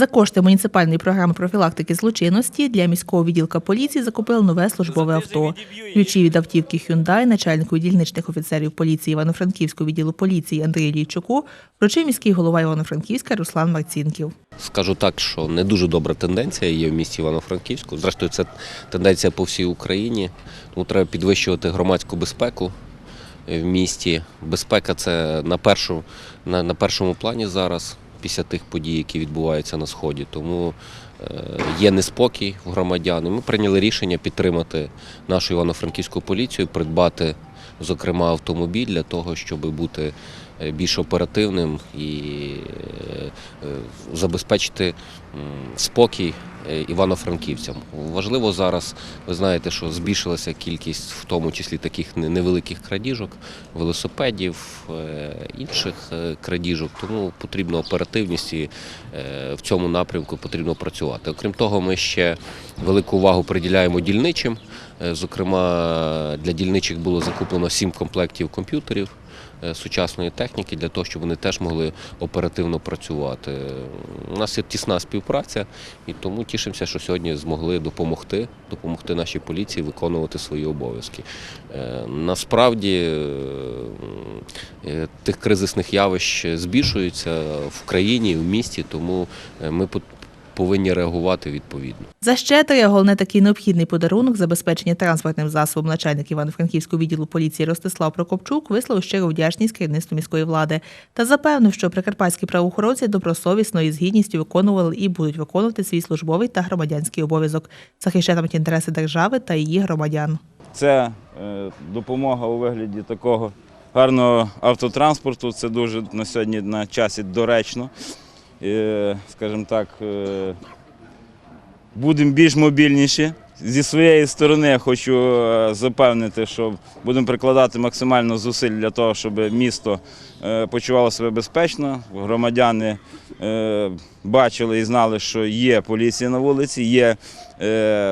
За кошти муніципальної програми профілактики злочинності для міського відділка поліції закупили нове службове авто. Ключі від автівки Hyundai начальнику дільничних офіцерів поліції Івано-Франківського відділу поліції Андрію Лійчуку вручив міський голова Івано-Франківська Руслан Марцінків. Скажу так, що не дуже добра тенденція є в місті Івано-Франківську. Зрештою, це тенденція по всій Україні. Тому треба підвищувати громадську безпеку в місті. Безпека це на, першу, на, на першому плані зараз, після тих подій, які відбуваються на сході. Тому е, є неспокій в громадян. Ми прийняли рішення підтримати нашу івано-франківську поліцію, придбати, зокрема, автомобіль для того, щоб бути е, більш оперативним і е, забезпечити спокій івано-франківцям. Важливо зараз, ви знаєте, що збільшилася кількість, в тому числі таких невеликих крадіжок, велосипедів, е, інших е, крадіжок, тому потрібна оперативність і е, в цьому напрямку потрібно працювати. Окрім того, ми ще велику увагу приділяємо дільничим. Е, Зокрема, для дільничих було закуплено сім комплектів комп'ютерів е, сучасної техніки для того, щоб вони теж могли оперативно працювати. У нас є тісна співпраця, і тому тішимося, що сьогодні змогли допомогти, допомогти нашій поліції виконувати свої обов'язки. Е, Насправді е, е, тих кризисних явищ збільшується в країні, в місті, тому е, ми повинні реагувати відповідно. За щедрий, а головне такий необхідний подарунок забезпечення транспортним засобом начальник Івано-Франківського відділу поліції Ростислав Прокопчук висловив щиру вдячність керівництву міської влади та запевнив, що прикарпатські правоохоронці добросовісно і з гідністю виконували і будуть виконувати свій службовий та громадянський обов'язок, захищатимуть інтереси держави та її громадян. Це е, допомога у вигляді такого гарного автотранспорту. Це дуже на сьогодні на часі доречно. Скажімо так, е, будемо більш мобільніші. Зі своєї сторони хочу е, запевнити, що будемо прикладати максимально зусиль для того, щоб місто е, почувало себе безпечно. Громадяни бачили і знали, що є поліція на вулиці, є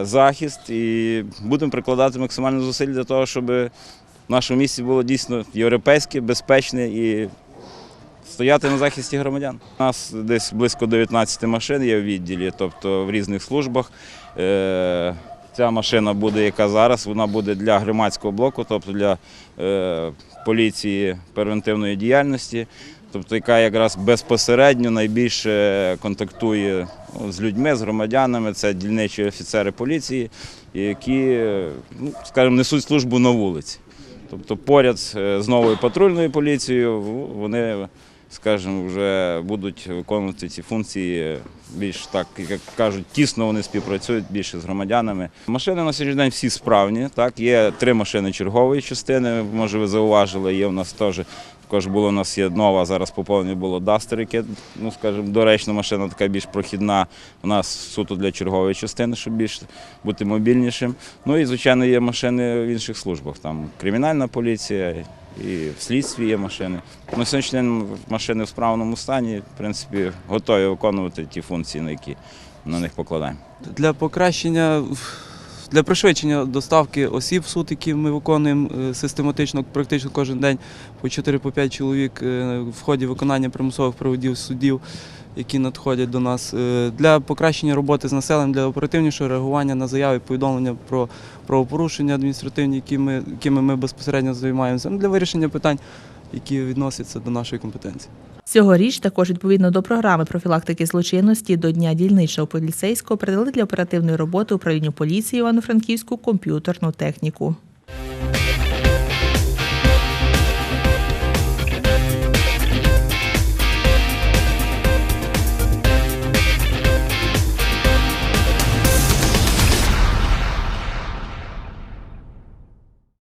захист, і будемо прикладати максимально зусиль для того, щоб в нашому місті було дійсно європейське, безпечне і стояти на захисті громадян. У нас десь близько 19 машин є в відділі, тобто в різних службах. Е, Ця машина буде, яка зараз, вона буде для громадського блоку, тобто для е, поліції превентивної діяльності, тобто яка якраз безпосередньо найбільше контактує ну, з людьми, з громадянами. Це дільничі офіцери поліції, які, ну, скажімо, несуть службу на вулиці. Тобто поряд е, з новою патрульною поліцією вони, скажімо, вже будуть виконувати ці функції більш так, як кажуть, тісно вони співпрацюють більше з громадянами. Машини на сьогоднішній день всі справні. Так, є три машини чергової частини. Може, ви зауважили, є у нас теж. Також було у нас є нова, зараз поповнення було Duster, яке, ну скажімо, доречна машина, така більш прохідна. У нас суто для чергової частини, щоб більш бути мобільнішим. Ну і, звичайно, є машини в інших службах. Там кримінальна поліція і в слідстві є машини. На сьогоднішній день машини в справному стані, в принципі, готові виконувати ті функції, на які на них покладаємо. Для покращення, для пришвидшення доставки осіб в суд, які ми виконуємо е, систематично, практично кожен день по 4-5 чоловік е, в ході виконання примусових проводів судів, які надходять до нас. Е, Для покращення роботи з населенням, для оперативнішого реагування на заяви, повідомлення про правопорушення адміністративні, якими ми безпосередньо займаємося, ну, для вирішення питань, які відносяться до нашої компетенції. Цьогоріч також відповідно до програми профілактики злочинності до Дня дільничного поліцейського передали для оперативної роботи управлінню поліції Івано-Франківську комп'ютерну техніку.